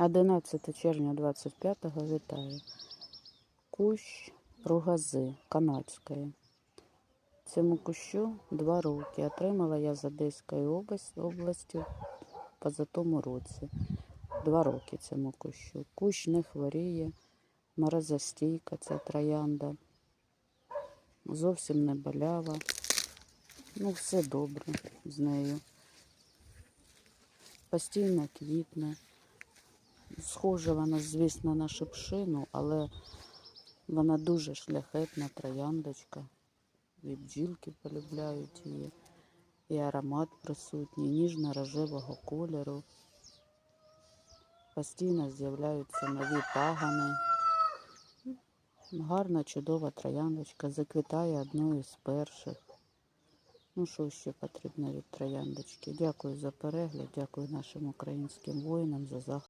11 червня 25-го вітаю. Кущ ругази канадської. Цьому кущу два роки. Отримала я з Одеської області позатому році. Два роки цьому кущу. Кущ не хворіє, морозостійка, це троянда. Зовсім не болява. Ну, все добре з нею. Постійно квітне. Схожа вона, звісно, на шипшину, але вона дуже шляхетна трояндочка. І бджілки полюбляють її, і аромат присутній, ніжно-рожевого кольору. Постійно з'являються нові пагани. Гарна, чудова трояндочка, заквітає одною з перших. Ну, що ще потрібно від трояндочки? Дякую за перегляд, дякую нашим українським воїнам за захист.